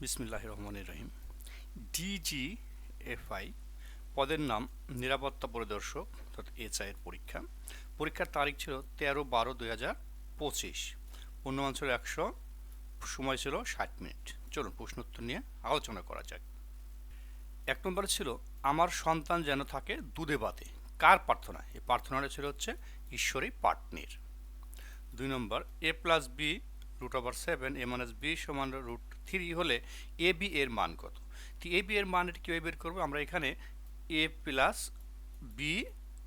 বিসমিল্লাহ রহমানির রহিম। ডিজিএফআই পদের নাম নিরাপত্তা পরিদর্শক, অর্থাৎ এর পরীক্ষা। পরীক্ষার তারিখ ছিল তেরো বারো দুই হাজার পঁচিশ। পূর্ণমান ছিল একশো, সময় ছিল ষাট মিনিট। চলুন প্রশ্নোত্তর নিয়ে আলোচনা করা যাক। এক নম্বরে ছিল, আমার সন্তান যেন থাকে দুধে ভাতে কার প্রার্থনা? এই প্রার্থনাটা ছিল হচ্ছে ঈশ্বরী পাটনির। দুই নম্বর, A plus B root over seven, A minus B সমান রুট থ্রি হলে এ বি এর মান কত? তো এ বি এর মান এটা কীভাবে বের করব? আমরা এখানে এ প্লাস বি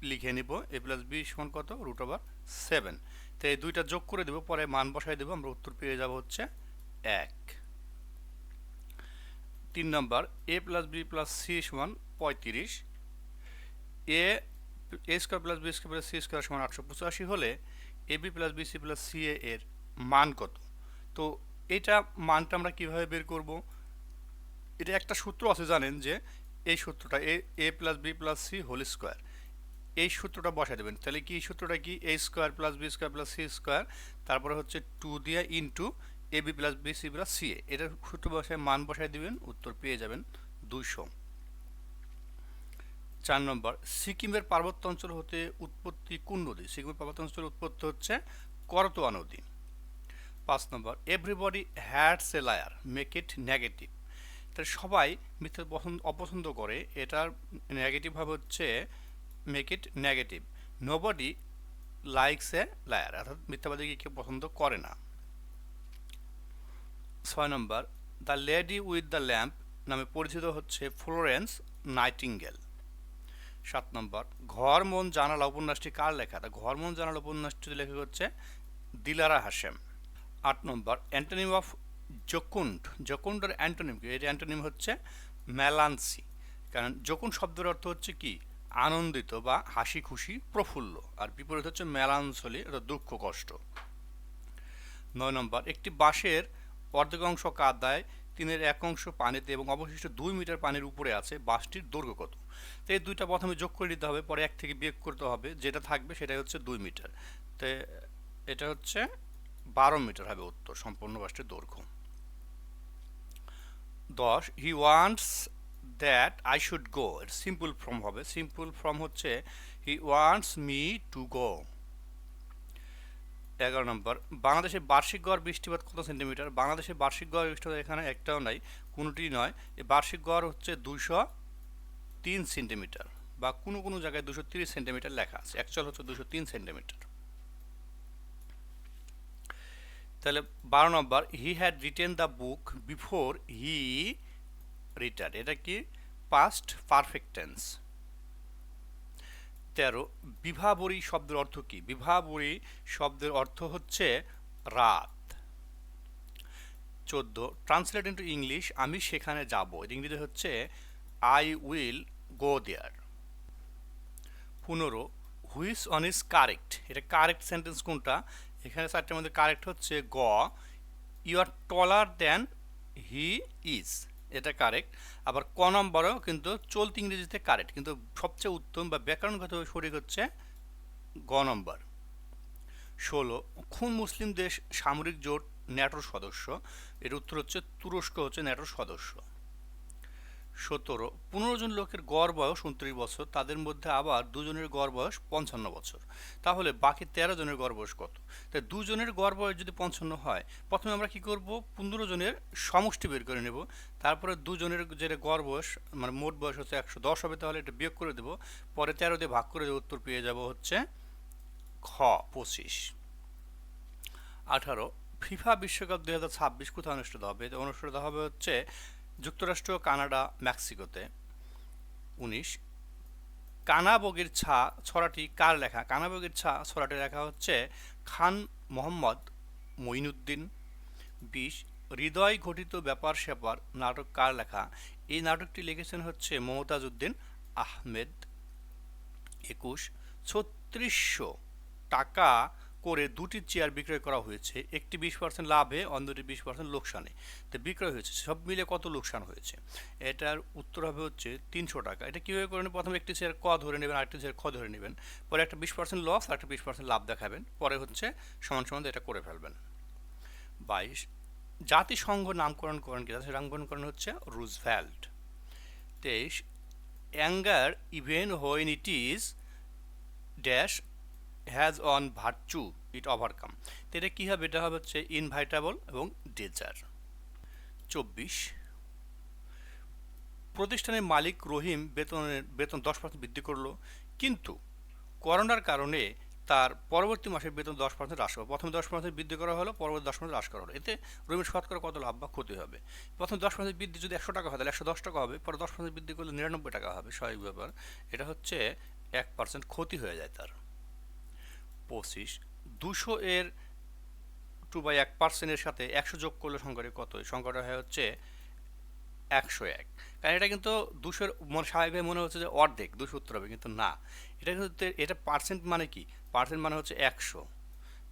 লিখে নিব। এ প্লাস বি সমান কত? Root over seven. তো এই দুইটা যোগ করে দেবো, পরে মান বসাই দেবো, আমরা উত্তর পেয়ে যাব হচ্ছে এক। তিন নম্বর, A plus B plus C সমান পঁয়ত্রিশ। A A square plus B square plus C square সমান আটশো পঁচাশি হলে A B plus B C plus C এর মান কত? তো এটা মানটা আমরা কীভাবে বের করব? এটা একটা সূত্র আছে জানেন যে এই সূত্রটা A A plus B plus C whole square. এই সূত্রটা বসাই দেবেন। তাহলে কি সূত্রটা কি? A square plus B square plus C square, তারপরে হচ্ছে টু দিয়ে into A B plus B C plus C A. এটার সূত্র বসায়, মান বসাই দিবেন, উত্তর পেয়ে যাবেন দুইশো। চার নম্বর, সিকিমের পার্বত্য অঞ্চল হতে উৎপত্তি কোন নদী? সিকিমের পার্বত্য অঞ্চলের উৎপত্তি হচ্ছে করতোয়া নদী। পাঁচ নম্বর everybody hates a liar make it negative তাহলে সবাই মিথ্যা পছন্দ, অপছন্দ করে, এটার নেগেটিভ ভাবে হচ্ছে make it negative nobody likes a liar অর্থাৎ মিথ্যাবাদীকে কেউ পছন্দ করে না। ছয় নম্বর the lady with the lamp নামে পরিচিত হচ্ছে ফ্লোরেন্স নাইটিঙ্গেল সাত নম্বর ঘর মন জানালা উপন্যাসটি কার লেখা? তা ঘর মন জানালা উপন্যাসটি লেখক হচ্ছে দিলারা হাসেম আট নম্বর, অ্যান্টোনিম অফ জকুন্ড জকুন্ডের অ্যান্টোনিম কি? এর অ্যান্টোনিম হচ্ছে মেলান্সি। কারণ জকুন শব্দের অর্থ হচ্ছে কি? আনন্দিত বা হাসি খুশি, প্রফুল্ল। আর বিপরীত হচ্ছে মেলান্সলি এটা দুঃখ, কষ্ট। নয় নম্বর, একটি বাঁশের অর্ধেক অংশ কাদায় তিনের এক অংশ পানিতে এবং অবশিষ্ট দুই মিটার পানির উপরে আছে বাসটির দৈর্ঘ্য কত? তো এই দুইটা প্রথমে যোগ করে দিতে হবে, পরে এক থেকে বিয়োগ করতে হবে। যেটা থাকবে সেটাই হচ্ছে দুই মিটার। তো, এটা হচ্ছে বারো মিটার হবে উত্তর, সম্পূর্ণ বাসটির দৈর্ঘ্য। দশ he wants that I should go এর সিম্পল ফর্ম হবে। সিম্পল ফর্ম হচ্ছে he wants me to go এগারো নম্বর, বাংলাদেশের বার্ষিক গড় বৃষ্টিপাত কত সেন্টিমিটার? বাংলাদেশের বার্ষিক গড় বৃষ্টিপাত এখানে একটাও নাই কোনোটি নয়। এই বার্ষিক গড় হচ্ছে দুশো তিন সেন্টিমিটার বা কোনো কোনো জায়গায় দুশো তিরিশ সেন্টিমিটার লেখা আছে। অ্যাকচুয়াল হচ্ছে দুশো তিন সেন্টিমিটার। তাহলে বারো নম্বর he had written the book before he return এটা কি? পাস্ট পারফেক্টেন্স তেরো, বিভাবরী শব্দের অর্থ কি? বিভাবরী শব্দের অর্থ হচ্ছে রাত। চোদ্দ ট্রান্সলেট ইন্টু ইংলিশ আমি সেখানে যাব। ইংরেজি হচ্ছে আই উইল গো দেয়ার পনেরো হুইস অন ইজ কারেক্ট এটা কারেক্ট সেন্টেন্স কোনটা? এখানে চারটের মধ্যে কারেক্ট হচ্ছে গ you are taller than he is এটা কারেক্ট আবার ক নম্বরও কিন্তু চলতি ইংরেজিতে কারেক্ট কিন্তু সবচেয়ে উত্তম বা ব্যাকরণগত সঠিক হচ্ছে গ নম্বর। ষোলো, খুন মুসলিম দেশ সামরিক জোট ন্যাটোর সদস্য, এর উত্তর হচ্ছে তুরস্ক হচ্ছে ন্যাটোর সদস্য। সতেরো, পনেরো জন লোকের গড় বয়স উনত্রিশ বছর, তাদের মধ্যে আবার দুজনের গড় বয়স পঞ্চান্ন বছর। তাহলে বাকি তেরো জনের গড় বয়স কত? তাই দুজনের গড় বয়স যদি পঞ্চান্ন হয়, প্রথমে আমরা কি করব? পনেরো জনের সমষ্টি বের করে নেব। তারপরে দুজনের যেটা গড় বয়স মানে মোট বয়স হচ্ছে একশো দশ হবে, তাহলে এটা বিয়োগ করে দেব। পরে তেরো দিয়ে ভাগ করে দেবো, উত্তর পেয়ে যাব হচ্ছে খ, পঁচিশ। আঠারো, ফিফা বিশ্বকাপ দু হাজার ছাব্বিশ কোথায় অনুষ্ঠিত হবে? অনুষ্ঠিত হবে হচ্ছে যুক্তরাষ্ট্র, কানাডা, মেক্সিকোতে। উনিশ কানাবগের ছা ছড়াটি কার লেখা? কানাবগের ছা ছড়াটি লেখা হচ্ছে খান মোহাম্মদ মঈনুদ্দিন। বিশ, হৃদয় ঘটিত ব্যাপার স্যাপার নাটক কার লেখা? এই নাটকটি লিখেছেন হচ্ছে মমতাজ উদ্দিন আহমেদ। একুশ, ছত্রিশশো টাকা করে দুটি চেয়ার বিক্রয় করা হয়েছে। একটি বিশ পার্সেন্ট লাভে, অন্যটি বিশ পার্সেন্ট লোকসানে। তো বিক্রয় হয়েছে, সব মিলে কত লোকসান হয়েছে? এটার উত্তর হবে হচ্ছে তিনশো টাকা। এটা কীভাবে করে নেবেন? প্রথমে একটি চেয়ার ক ধরে নেবেন, আরেকটি চেয়ার খ ধরে নেবেন। পরে একটা বিশ পার্সেন্ট লস আর একটা বিশ পার্সেন্ট লাভ দেখাবেন। পরে হচ্ছে সমান সমান এটা করে ফেলবেন। বাইশ, জাতিসংঘ নামকরণ করেন কি? জাতিসংঘ নামকরণ করেন হচ্ছে রুজভেল্ট তেইশ, anger even when it is dash has on virtue it overcome তো এটা কী হবে? এটা হবে হচ্ছে ইনভাইটেবল এবং ডেজার চব্বিশ, প্রতিষ্ঠানের মালিক রহিম বেতনের, বেতন দশ পার্সেন্ট বৃদ্ধি করল, কিন্তু করোনার কারণে তার পরবর্তী মাসের বেতন দশ পার্সেন্ট হ্রাস হবে প্রথমে দশ পার্সেন্ট বৃদ্ধি করা হলো, পরবর্তী দশ পার্সেন্ট হ্রাস করা হলো। এতে রহিমের শতকরা কত লাভ বা ক্ষতি হবে? প্রথম দশ পার্সেন্ট বৃদ্ধি যদি একশো টাকা হয়, তাহলে একশো দশ টাকা হবে, পরে দশ পার্সেন্ট বৃদ্ধি করলে নিরানব্বই টাকা হবে, স্বাভাবিক ব্যাপার। এটা হচ্ছে এক পার্সেন্ট ক্ষতি হয়ে যায় তার। পঁচিশ, দুশো এর টু বাই এক পার্সেন্টের সাথে একশো যোগ করলে সংখ্যাটি কত? সংখ্যাটা হয় হচ্ছে একশো এক। কারণ এটা কিন্তু দুশোর মনে স্বাভাবিকভাবে মনে হচ্ছে যে অর্ধেক, দুশো উত্তর হবে, কিন্তু না। এটা কিন্তু এটা পার্সেন্ট মানে কি? পার্সেন্ট মানে হচ্ছে একশো।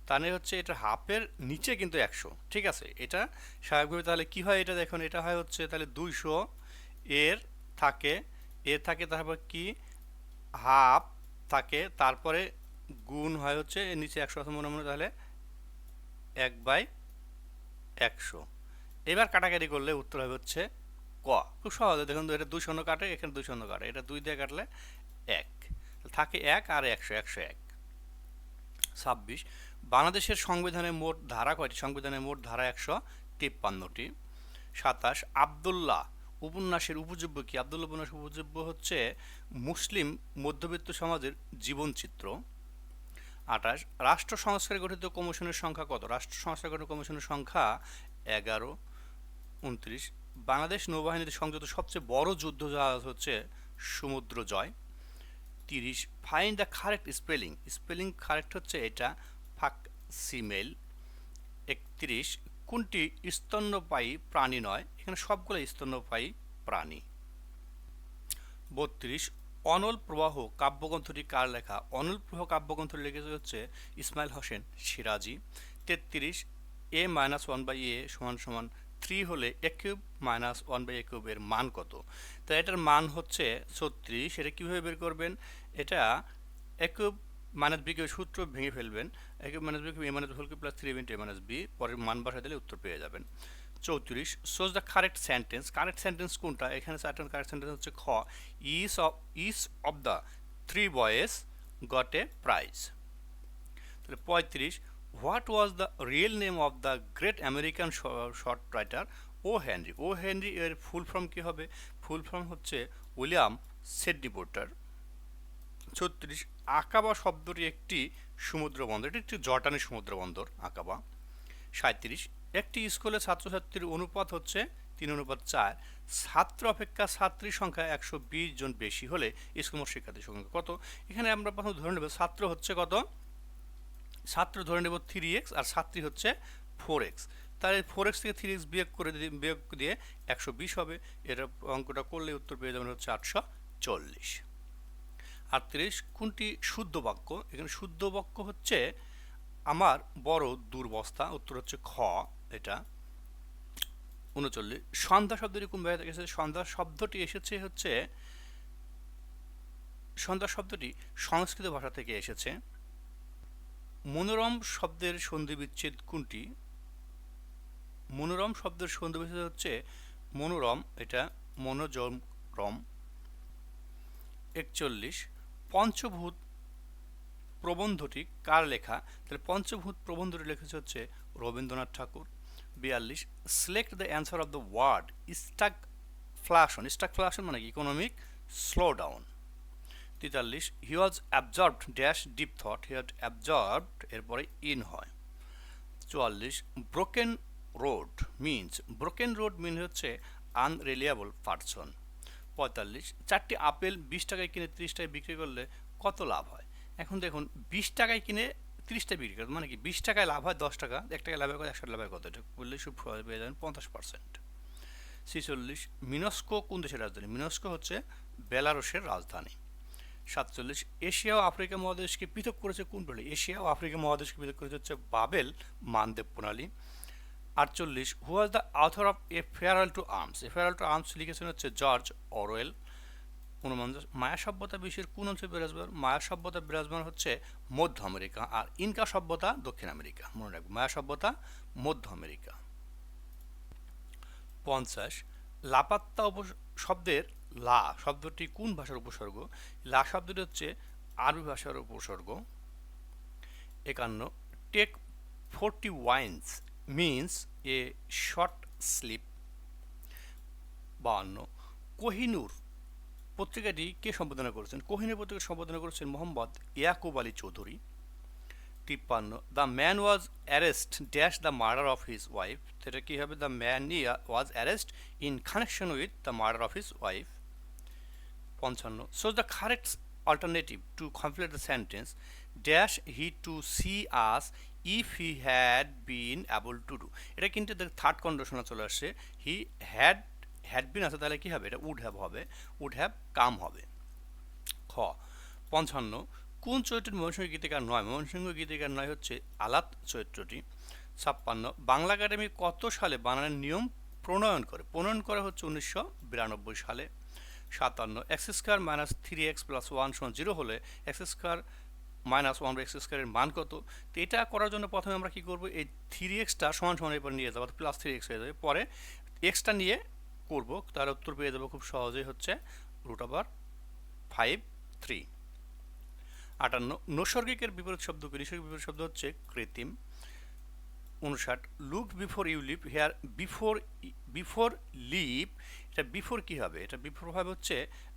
তাহলে হচ্ছে এটা হাফের নিচে কিন্তু একশো। ঠিক আছে? এটা স্বাভাবিকভাবে তাহলে কি হয় এটা দেখুন, এটা হয় হচ্ছে তাহলে দুইশো এর থাকে এর থাকে তারপর কি? হাফ থাকে, তারপরে গুণ হয় হচ্ছে এর নিচে একশো আছে মনে মনে তাহলে এক বাই একশো। এবার কাটাকাটি করলে উত্তর হবে হচ্ছে ক। খুব সহজে, দেখুন তো, এটা দুই শূন্য কাটে, এখানে দুই শূন্য কাটে, এটা দুই দিয়ে কাটলে এক। থাকে এক আর একশো একশো এক। ছাব্বিশ, বাংলাদেশের সংবিধানের মোট ধারা কয়টি? সংবিধানের মোট ধারা একশো তিপ্পান্নটি। সাতাশ, আবদুল্লাহ উপন্যাসের উপযোগ্য কি? আবদুল্লাহ উপন্যাসের উপযোগ্য হচ্ছে মুসলিম মধ্যবিত্ত সমাজের জীবনচিত্র। আঠাশ, রাষ্ট্র সংস্কার গঠিত কমিশনের সংখ্যা কত? রাষ্ট্র সংস্কার গঠিত কমিশনের সংখ্যা এগারো, উনত্রিশ। বাংলাদেশ নৌবাহিনীতে সংযুক্ত সবচেয়ে বড় যুদ্ধ জাহাজ হচ্ছে সমুদ্র জয়, তিরিশ। Find the correct spelling spelling correct হচ্ছে এটা, ফাক সিমেল। একত্রিশ, কোনটি স্তন্যপায়ী প্রাণী নয়? এখানে সবগুলো স্তন্যপায়ী প্রাণী। বত্রিশ অনল প্রবাহ কাব্যগ্রন্থটি কার লেখা অনল প্রবাহ কাব্যগ্রন্থটি লিখেছে হচ্ছে ইসমাইল হোসেন সিরাজি। তেত্রিশ, A minus one by A সমান সমান থ্রি হলে A cube minus one by এ কিউবের মান কত? তো এটার মান হচ্ছে ছত্রিশ, এটা কীভাবে বের করবেন? এটা a cube minus b cube সূত্র ভেঙে ফেলবেন। A cube minus b cube, a minus whole cube plus three into a minus b, পরের মান বসা দিলে উত্তর পেয়ে যাবেন। চৌত্রিশ choose the correct sentence correct sentence কোনটা? এখানে চারটা কারেক্ট সেন্টেন্স হচ্ছে খ। Is of is of the three boys got a prize তাহলে পঁয়ত্রিশ what was the real name of the great American short writer O Henry O Henry এর full form কী হবে? ফুল ফর্ম হচ্ছে William Sydney Porter ছত্রিশ, আকাবা শব্দটি একটি সমুদ্র বন্দর এটি একটি জর্টানি সমুদ্র বন্দর আকাবা। সাঁত্রিশ একটি স্কুলে ছাত্রছাত্রীর অনুপাত হচ্ছে তিন অনুপাত চার। ছাত্র অপেক্ষা ছাত্রীর সংখ্যা একশো বিশ জন বেশি হলে স্কুল শিক্ষার্থীর সংখ্যা কত? এখানে আমরা প্রথম ধরে নেব, ছাত্র হচ্ছে কত? ছাত্র ধরে নেব থ্রি এক্স আর ছাত্রী হচ্ছে ফোর এক্স তাহলে ফোর এক্স থেকে থ্রি এক্স বিয়োগ করে বিয়োগ দিয়ে একশো বিশ হবে। এটা অঙ্কটা করলে উত্তর পেয়ে যাবেন হচ্ছে আটশো চল্লিশ। আটত্রিশ, কোনটি শুদ্ধ বাক্য? এখানে শুদ্ধ বাক্য হচ্ছে, আমার বড় দুর্বস্থা। উত্তর হচ্ছে খ। এটা, উনচল্লিশ। সন্ধ্যা শব্দটি কোন জায়গা থেকে সন্ধ্যা শব্দটি এসেছে হচ্ছে, সন্ধ্যা শব্দটি সংস্কৃত ভাষা থেকে এসেছে। মনোরম শব্দের সন্ধি বিচ্ছেদ কোনটি? মনোরম শব্দের সন্ধি বিচ্ছেদ হচ্ছে, মনোরম, এটা মনোজম রম। একচল্লিশ। পঞ্চভূত প্রবন্ধটি কার লেখা? তাহলে পঞ্চভূত প্রবন্ধটি লিখেছে হচ্ছে রবীন্দ্রনাথ ঠাকুর। বিয়াল্লিশ select the answer of the word stagflation stagflation মানে ইকোনমিক স্লো ডাউন তেতাল্লিশ he was absorbed dash deep thought he had absorbed এরপরে ইন হয়। চুয়াল্লিশ broken road means broken road mean হচ্ছে আনরিলিয়েবল পার্সন পঁয়তাল্লিশ, চারটি আপেল বিশ টাকায় কিনে তিরিশ টাকায় বিক্রি করলে কত লাভ হয়? এখন দেখুন, বিশ টাকায় কিনে তিরিশ টাকা বিক্রি করে মানে কি বিশ টাকায় লাভ হয় দশ টাকা, এক টাকায় লাভ হয় কত একশো লাভ হয় কত এটা সহজে পেয়ে যাবেন পঞ্চাশ পার্সেন্ট। ছিচল্লিশ, মিনস্কো কোন দেশের রাজধানী? মিনস্কো হচ্ছে বেলারসের রাজধানী। সাতচল্লিশ, এশিয়া ও আফ্রিকা মহাদেশকে পৃথক করেছে কোন প্রণালী এশিয়া ও আফ্রিকা মহাদেশকে পৃথক করেছে হচ্ছে বাবেল মানদেব প্রণালী। আটচল্লিশ who was the author of a farewell to arms a farewell to arms লিখেছেন হচ্ছে জর্জ অরওয়েল। উনপঞ্চাশ মায়া সভ্যতা বিশ্বের কোন অঞ্চলে বিরাজমান? মায়া সভ্যতা বিরাজমান হচ্ছে মধ্য আমেরিকা আর ইনকা সভ্যতা দক্ষিণ আমেরিকা। মনে রাখবে মায়া সভ্যতা মধ্য আমেরিকা। পঞ্চাশ, লাপাত্তা উপ শব্দের লা, শব্দটি কোন ভাষার উপসর্গ? লা শব্দটি হচ্ছে আরবি ভাষার উপসর্গ। একান্ন take forty winks means a short sleep বাহান্ন, কোহিনুর পত্রিকাটি কে সম্পাদনা করেছেন? কোহিনুর পত্রিকা সম্পাদনা করেছেন মোহাম্মদ ইয়াকুব আলী চৌধুরী। তিপ্পান্ন the man was arrest dash the murder of his wife সেটা কী হবে? The man was arrest in connection with the murder of his wife পঞ্চান্ন so the correct alternative to complete the sentence dash he to see us if he had been able to do এটা কিন্তু third কন্ডিশনে চলে আসছে। He had had been আছে, তাহলে কী হবে? এটা উড হ্যাভ হবে। উড হ্যাভ কাম হবে। খ, পঞ্চান্ন, কোন চরিত্রটি ময়মনসিংহ গীতিকার নয়? ময়মনসিংহ গীতিকার নয় হচ্ছে আলাত চরিত্রটি। ছাপ্পান্ন, বাংলা একাডেমি কত সালে বানানের নিয়ম প্রণয়ন করে? প্রণয়ন করা হচ্ছে উনিশশো বিরানব্বই সালে। সাতান্ন X square minus three X plus one সমান জিরো হলে X square minus one X স্কোয়ারের মান কত? তো এটা করার জন্য প্রথমে আমরা কী করব? এই থ্রি এক্সটা সমান সমান এরপর নিয়ে যাব প্লাস থ্রি এক্স হয়ে যাবে। পরে এক্সটা নিয়ে করব তার উত্তর পেয়ে যাব খুব সহজেই হচ্ছে রুট ওভার ফাইভ থ্রি আটান্ন নৈসর্গিকের বিপরীত শব্দ নৈসর্গিক বিপরীত শব্দ হচ্ছে কৃত্রিম। উনষাট look before you leave here before before leave এটা বিফোর কি হবে? এটা বিফোর হবে হচ্ছে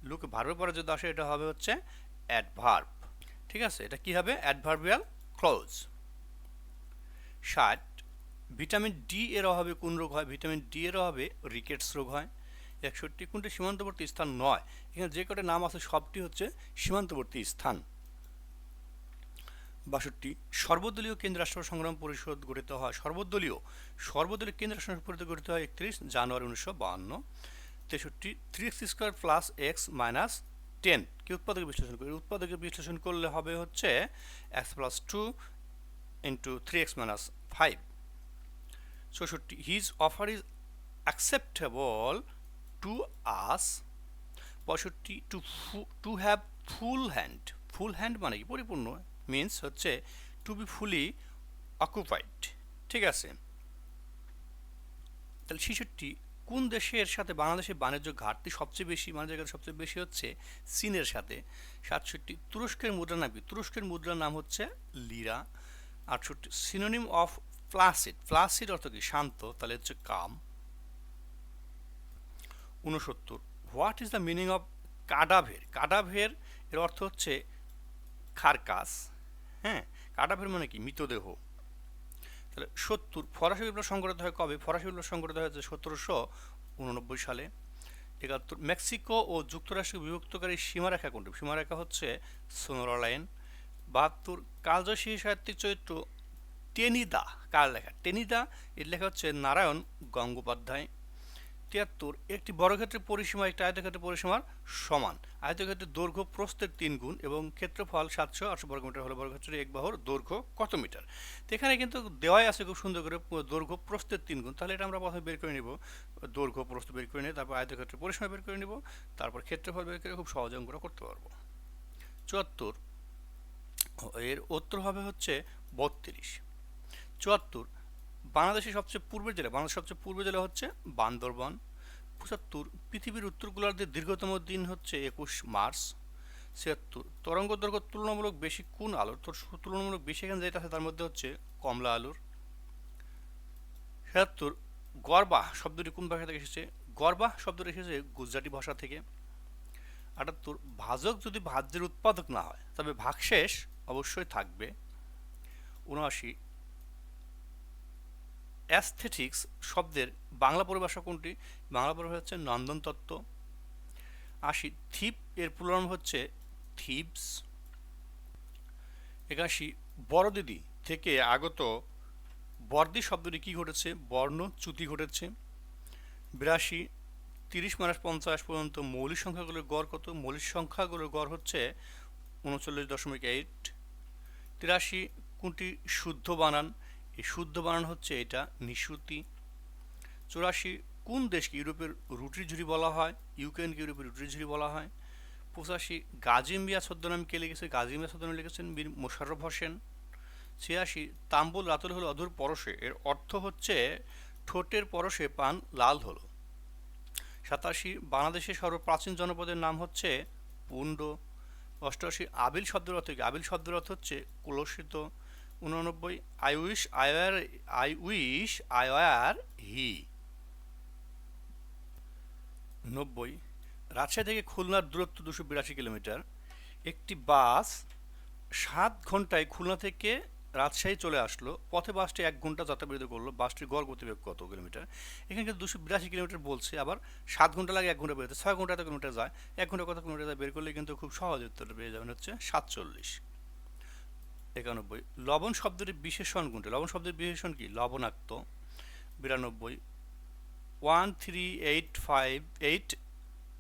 লুক ভার্বের পরে যদি আসে, এটা হবে হচ্ছে অ্যাডভার্ব ঠিক আছে? এটা কি হবে? অ্যাডভার্বিয়াল ক্লোজ ষাট ভিটামিন ডি এর অভাবে কোন রোগ হয়? ভিটামিন ডি এর অভাবে রিকেটস রোগ হয়। একষট্টি কোনটি সীমান্তবর্তী স্থান নয়। এখানে যে কটা নাম আছে সবটি হচ্ছে সীমান্তবর্তী স্থান। বাষট্টি, সর্বদলীয় কেন্দ্র রাষ্ট্র সংগ্রাম পরিষদ গঠিত হয়। সর্বদলীয় সর্বদলীয় কেন্দ্র রাষ্ট্র পরিষদ গঠিত হয় একত্রিশ জানুয়ারি উনিশশো বাহান্ন। তেষট্টি three X square plus X minus ten কি উৎপাদকে বিশ্লেষণ করি? উৎপাদকে বিশ্লেষণ করলে হবে হচ্ছে X plus two into three X minus five চৌষট্টি his offer is acceptable to us পঁয়ষট্টি to to have full hand full hand মানে কি? পরিপূর্ণ মিন্স হচ্ছে টু বি ফুলি অকুপাইড ঠিক আছে? তাহলে ছেষট্টি, কোন দেশের সাথে? বাংলাদেশের বাণিজ্য ঘাটতি সবচেয়ে বেশি বাণিজ্য ঘাটতি সবচেয়ে বেশি হচ্ছে চীনের সাথে। সাতষট্টি, তুরস্কের মুদ্রা নাম কি? তুরস্কের মুদ্রার নাম হচ্ছে লিরা আটষট্টি সিনোনিম অফ প্লাসিড ফ্লাসিড অর্থ কি? শান্ত, তাহলে হচ্ছে কাম। উনসত্তর what is the meaning of cadaver cadaver এর অর্থ হচ্ছে খারকাস। হ্যাঁ? কাডাভের মানে কি? মৃতদেহ। তাহলে সত্তর, ফরাসি বিপ্লব সংগঠিত হয় কবে? ফরাসি বিপ্লব সংগঠিত হয়েছে সতেরোশো উননব্বই সালে। একাত্তর, মেক্সিকো ও যুক্তরাষ্ট্রকে বিভক্তকারী সীমারেখা কোনটি? সীমারেখা হচ্ছে সোনোরা লাইন। বাহাত্তর, কালজয়ী সাহিত্যিক চরিত্র টেনিদা, কার লেখা? টেনিদা, এর লেখা হচ্ছে নারায়ণ গঙ্গোপাধ্যায়। তিয়াত্তর, একটি বর্গক্ষেত্রের পরিসীমা, একটি আয়তক্ষেত্রের পরিসীমার সমান। আয়তক্ষেত্রের দৈর্ঘ্য প্রস্থের তিন গুণ এবং ক্ষেত্রফল সাতশো আটশো বর্গমিটার হলে বর্গক্ষেত্রের এক বাহুর দৈর্ঘ্য কত মিটার? তো এখানে কিন্তু দেওয়াই আছে খুব সুন্দর করে দৈর্ঘ্য প্রস্থের তিন গুণ। তাহলে এটা আমরা প্রথমে বের করে নিব। দৈর্ঘ্য প্রস্থ বের করে নিয়ে তারপর আয়তক্ষেত্রের পরিসীমা বের করে নিব। তারপর ক্ষেত্রফল বের করে খুব সহজে অঙ্কটা করতে পারব। চুয়াত্তর, এর উত্তর হবে হচ্ছে বত্রিশ। চুয়াত্তর। বাংলাদেশের সবচেয়ে পূর্বের জেলা, বাংলাদেশের সবচেয়ে পূর্বের জেলা হচ্ছে বান্দরবন। পঁচাত্তর, পৃথিবীর উত্তর গোলার্ধের দীর্ঘতম দিন হচ্ছে একুশ মার্চ। ছিয়াত্তর, তরঙ্গ দৈর্ঘ্য তুলনামূলক বেশি কোন আলোর, তোর তুলনামূলক বেশি এখানে যেটা আছে তার মধ্যে হচ্ছে কমলা আলোর। ছিয়াত্তর গরবা শব্দটি কোন ভাষা থেকে এসেছে? গরবা শব্দটি এসেছে গুজরাটি ভাষা থেকে। আটাত্তর, ভাজক যদি ভাজ্যের উৎপাদক না হয়, তবে ভাগশেষ অবশ্যই থাকবে। উনআশি অ্যাস্থেটিক্স শব্দের বাংলা পরিভাষা কোনটি? বাংলা পরিভাষা হচ্ছে নন্দন তত্ত্ব। আশি থিপ এর পুনরাম হচ্ছে থিপস। একাশি, বড়দিদি থেকে আগত বর্দি শব্দটি কী ঘটেছে? বর্ণচ্যুতি ঘটেছে। বিরাশি, তিরিশ মাইনাস পঞ্চাশ পর্যন্ত মৌলিক সংখ্যাগুলোর গড় কত? মৌলিক সংখ্যাগুলোর গড় হচ্ছে উনচল্লিশ দশমিক এইট তিরাশি, কোনটি শুদ্ধ বানান? এই শুদ্ধ বানান হচ্ছে এটা নিশুতি চৌরাশি, কোন দেশকে ইউরোপের রুটির ঝুড়ি বলা হয়? ইউক্রেনকে ইউরোপের রুটির ঝুড়ি বলা হয়। পঁচাশি গাজিম মিয়া ছদ্মনাম কে লিখেছে? গাজিম মিয়া ছদ্মনাম লিখেছেন বীর মোশাররফ হোসেন। ছিয়াশি, তাম্বুল রাতুল হলো অধুর পরশে। এর অর্থ হচ্ছে ঠোঁটের পরশে পান লাল হলো। সাতাশি, বাংলাদেশের সর্বপ্রাচীন জনপদের নাম হচ্ছে পুণ্ড। অষ্টআশি, আবিল শব্দের অর্থ আবিল শব্দের অর্থ হচ্ছে কুলসিত। উননব্বই I wish I are I wish I are he. নব্বই, রাজশাহী থেকে খুলনার দূরত্ব দুশো বিরাশি কিলোমিটার। একটি বাস সাত ঘন্টায় খুলনা থেকে রাজশাহী চলে আসলো। পথে বাসটি এক ঘণ্টা যাত্রাবিরতি করল। বাসটির গড় গতিবেগ কত কিলোমিটার? এখানে কিন্তু দুশো বিরাশি কিলোমিটার বলছে, আবার সাত ঘণ্টা লাগে এক ঘণ্টা বেরোতে। ছয় ঘণ্টা এত কিলোমিটার যায়, এক ঘণ্টা কত কিলোমিটার যায় বের করলে কিন্তু খুব সহজ উত্তরটা পেয়ে যাবেন হচ্ছে সাতচল্লিশ। একানব্বই। লবণ শব্দের বিশেষণ কোনটি? লবণ শব্দের বিশেষণ কি? লবণাক্ত। বিরানব্বই। One three eight five eight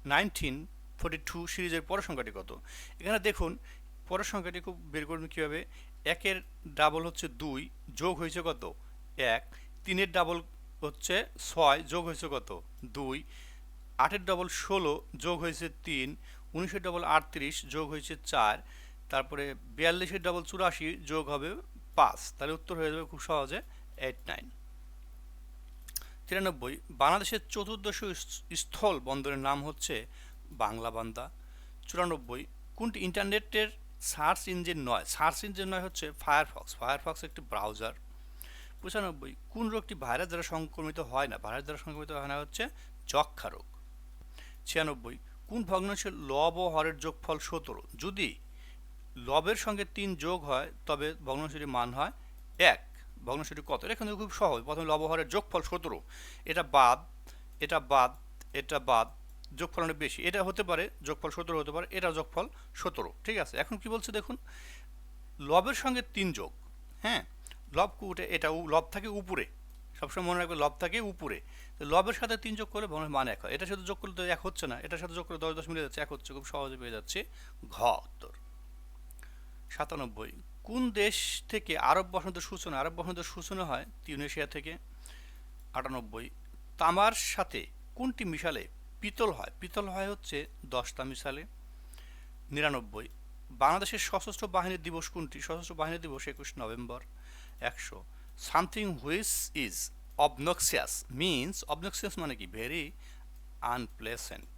nineteen forty two সিরিজের পরের সংখ্যাটি কত? এখানে দেখুন পরের সংখ্যাটি খুব বের করবেন কীভাবে? একের ডাবল হচ্ছে দুই, যোগ হয়েছে কত? এক। তিনের ডাবল হচ্ছে ছয়, যোগ হয়েছে কত? দুই। আটের ডবল ষোলো, যোগ হয়েছে তিন। উনিশের ডবল আটত্রিশ, যোগ হয়েছে চার। তারপরে বিয়াল্লিশের ডবল চুরাশি যোগ হবে পাঁচ। তাহলে উত্তর হয়ে যাবে খুব সহজে এইট নাইন তিরানব্বই, বাংলাদেশের চতুর্দশ স্থল বন্দরের নাম হচ্ছে বাংলা বান্দা চুরানব্বই, কোনটি ইন্টারনেটের সার্চ ইঞ্জিন নয়? সার্চ ইঞ্জিন নয় হচ্ছে ফায়ারফক্স। ফায়ারফক্স একটি ব্রাউজার। পঁচানব্বই, কোন রোগটি ভাইরাস দ্বারা সংক্রমিত হয় না? ভাইরাস দ্বারা সংক্রমিত হয় না হচ্ছে যক্ষা রোগ। ছিয়ানব্বই, কোন ভগ্নাংশের লব ও হরের যোগফল সতেরো? যদি লবের সঙ্গে তিন যোগ হয়, তবে ভগ্নাংশটির মান হয় এক। ভগ্নাংশটি কত? এটা কিন্তু খুব সহজ। প্রথমে লবহরের যোগফল সতেরো। এটা বাদ এটা বাদ এটা বাদ, যোগফল অনেক বেশি। এটা হতে পারে যোগফল সতেরো হতে পারে, এটা যোগফল সতেরো। ঠিক আছে? এখন কি বলছে দেখুন? লবের সঙ্গে তিন যোগ হ্যাঁ? লব উঠে, এটা লব থাকে উপরে। সবসময় মনে রাখবে লব থাকে উপরে। তো লবের সাথে তিন যোগ করলে মনে মান এক হয়। এটার সাথে যোগ করলে তো এক হচ্ছে না। এটার সাথে যোগ করলে দশ দশ মিলে যাচ্ছে, এক হচ্ছে, খুব সহজে পেয়ে যাচ্ছে ঘ উত্তর। সাতানব্বই। কোন দেশ থেকে আরব বসন্তের সূচনা, আরব বসন্তের সূচনা হয়? তিউনেশিয়া থেকে আটানব্বই। তামার সাথে কোনটি মিশালে পিতল হয়? পিতল হয় হচ্ছে দশটা মিশালে। নিরানব্বই। বাংলাদেশের সশস্ত্র বাহিনী দিবস কোনটি? সশস্ত্র বাহিনী দিবস একুশ নভেম্বর, একশো। Something which is obnoxious means obnoxious মানে কি? ভেরি আনপ্লেসেন্ট